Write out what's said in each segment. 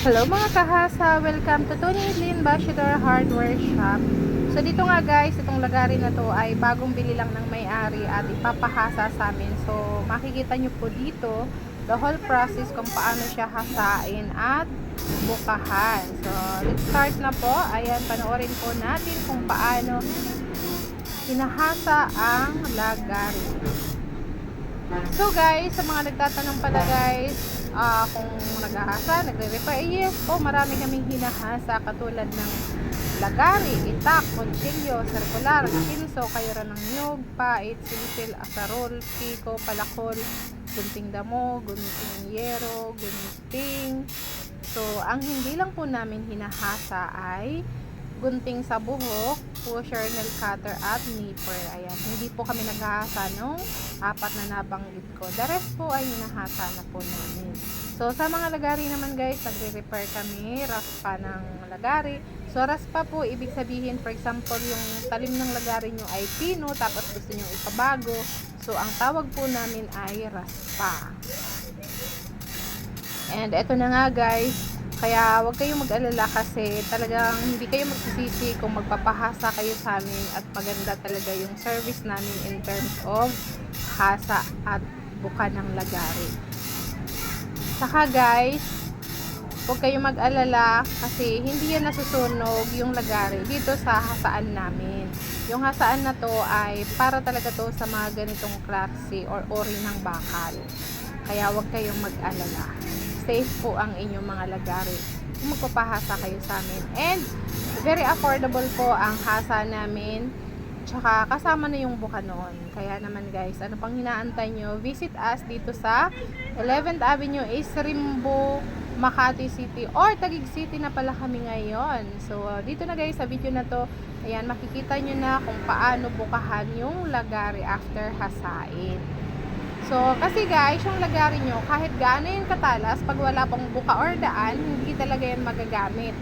Hello mga kahasa! Welcome to Tony Lynn Bachelor Hardware Shop. So dito nga guys, itong lagari na to ay bagong bili lang ng may-ari at ipapahasa sa amin. So makikita nyo po dito the whole process kung paano siya hasain at bukahan. So let's start na po. Ayan, panoorin po natin kung paano hinahasa ang lagari. So guys, sa mga nagtatanong pala guys, ah, kung naghahasa, nagre-repair, yes po, marami kaming hinahasa katulad ng lagari, itak, konsilyo, circular, kinso, kayura ng nyug, pait, sinsil, asarol, piko, palakol, gunting damo, gunting yero, gunting. So, ang hindi lang po namin hinahasa ay gunting sa buhok, pusher, nail cutter, at nipper. Ayan, hindi po kami naghahasa nung apat na nabanggit ko. The rest po ay hinahasa na po namin. So, sa mga lagari naman guys, nagre-repair kami, raspa ng lagari. So, raspa po, ibig sabihin, for example, yung talim ng lagari nyo ay pino, tapos gusto nyo ipabago. So, ang tawag po namin ay raspa. And eto na nga guys, kaya huwag kayong mag-alala kasi talagang hindi kayo magsisisi kung magpapahasa kayo sa amin at maganda talaga yung service namin in terms of hasa at buka ng lagari. Saka guys, huwag kayong mag-alala kasi hindi yan nasusunog yung lagari dito sa hasaan namin. Yung hasaan na to ay para talaga to sa mga ganitong klase or ori ng bakal. Kaya huwag kayong mag-alala safe po ang inyong mga lagari kung magpapahasa kayo sa amin. And very affordable po ang hasa namin. Tsaka kasama na yung buka noon. Kaya naman guys, ano pang hinaantay nyo? Visit us dito sa 11th Avenue, East Rimbo, Makati City or Taguig City na pala kami ngayon. So, dito na guys sa video na to, ayan, makikita nyo na kung paano bukahan yung lagari after hasain. So, kasi guys, yung lagari nyo, kahit gaano yung katalas, pag wala pang buka or daan, hindi talaga yan magagamit.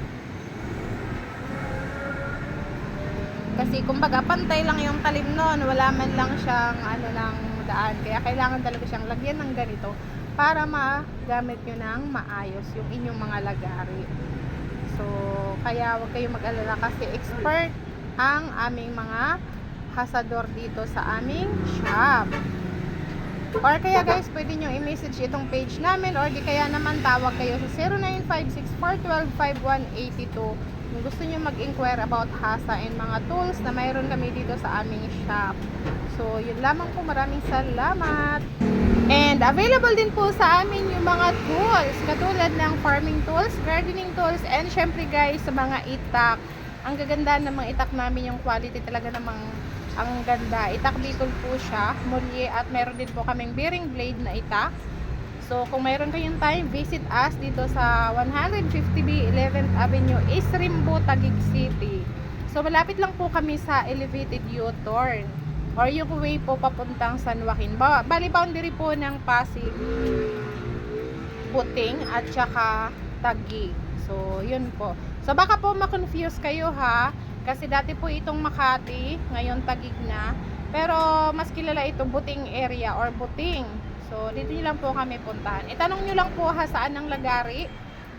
Kasi, kumbaga, pantay lang yung talim nun, wala man lang siyang, ano lang, daan. Kaya, kailangan talaga siyang lagyan ng ganito para magamit nyo ng maayos yung inyong mga lagari. So, kaya huwag kayong mag-alala kasi expert ang aming mga hasador dito sa aming shop. Or kaya guys, pwede nyo i-message itong page namin or di kaya naman tawag kayo sa 0956-412-5182 kung gusto nyo mag-inquire about Hasa and mga tools na mayroon kami dito sa aming shop. So, yun lamang po. Maraming salamat. And available din po sa amin yung mga tools katulad ng farming tools, gardening tools, and syempre guys, sa mga itak. Ang gaganda ng mga itak namin yung quality talaga namang ang ganda. Itak Bicol po siya, mulye at meron din po kaming bearing blade na itak. So, kung mayroon kayong time, visit us dito sa 150B 11th Avenue, East Rimbo, Taguig City. So, malapit lang po kami sa elevated U-turn or yung way po papuntang San Joaquin. Ba bali boundary po ng Pasig, Puting at saka Taguig. So, yun po. So, baka po ma-confuse kayo ha. Kasi dati po itong Makati, ngayon Tagig na. Pero mas kilala ito Buting area or Buting. So dito nyo lang po kami puntahan. Itanong nyo lang po ha saan ang lagari.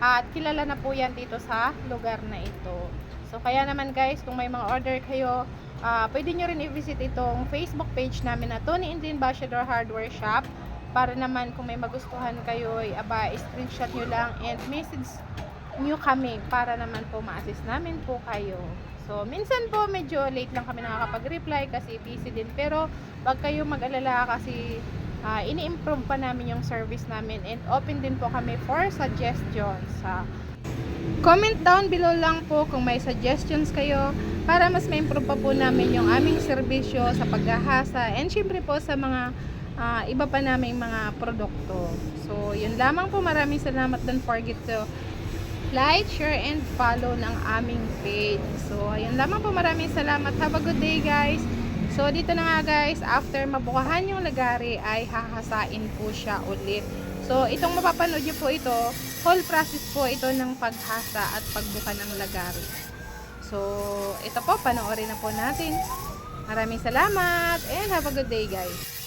At kilala na po yan dito sa lugar na ito. So kaya naman guys, kung may mga order kayo, ah, pwede nyo rin i-visit itong Facebook page namin na Tony Indian Bachelor Hardware Shop. Para naman kung may magustuhan kayo, ay aba, screenshot nyo lang and message nyo kami para naman po ma-assist namin po kayo. So, minsan po medyo late lang kami nakakapag-reply kasi busy din. Pero, wag kayo mag-alala kasi ah, ini-improve pa namin yung service namin and open din po kami for suggestions. sa comment down below lang po kung may suggestions kayo para mas ma-improve pa po namin yung aming serbisyo sa paghahasa and syempre po sa mga ah, iba pa naming mga produkto. So, yun lamang po. Maraming salamat. Don't forget to like, share, and follow ng aming page. So, ayun lamang po. Maraming salamat. Have a good day, guys. So, dito na nga, guys. After mabukahan yung lagari, ay hahasain po siya ulit. So, itong mapapanood nyo po ito, whole process po ito ng paghasa at pagbuka ng lagari. So, ito po, panoorin na po natin. Maraming salamat and have a good day, guys.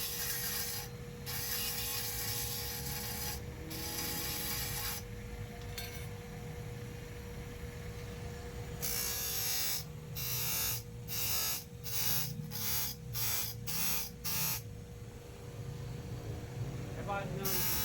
five million.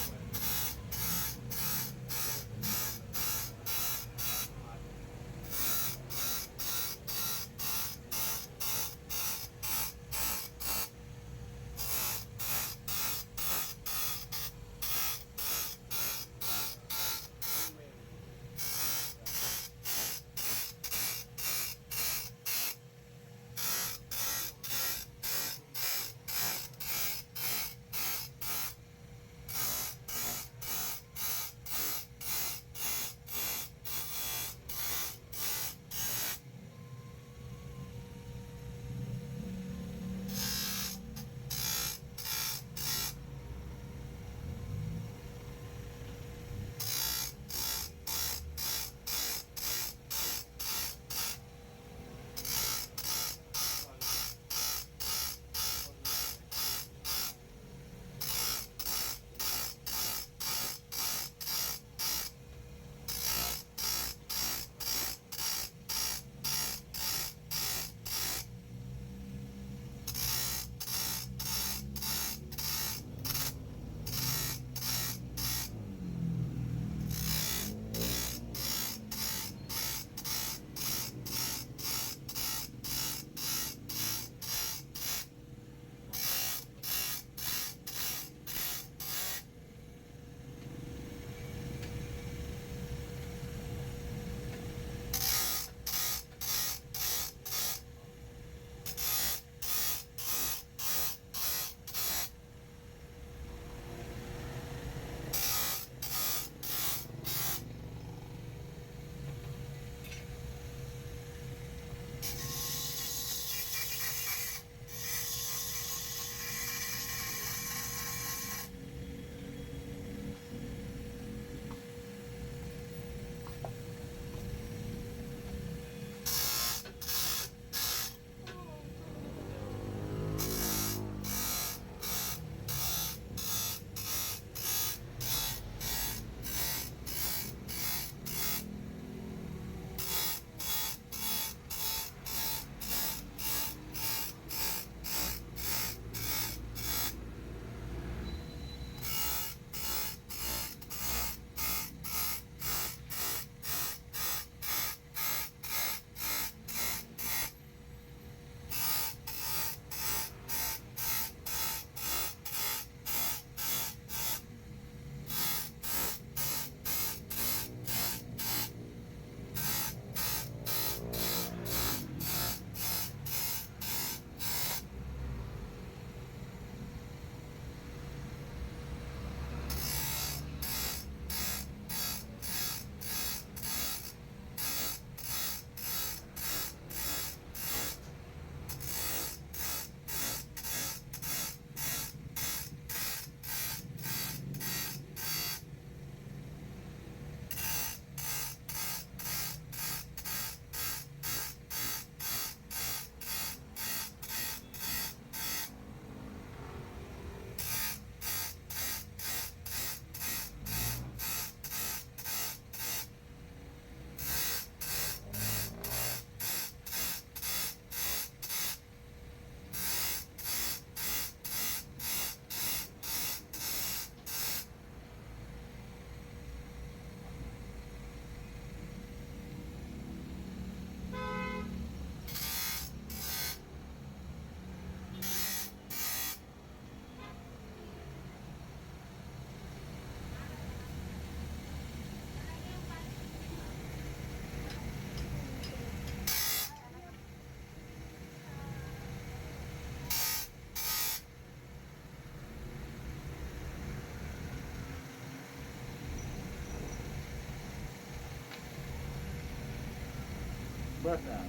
breath out. Uh,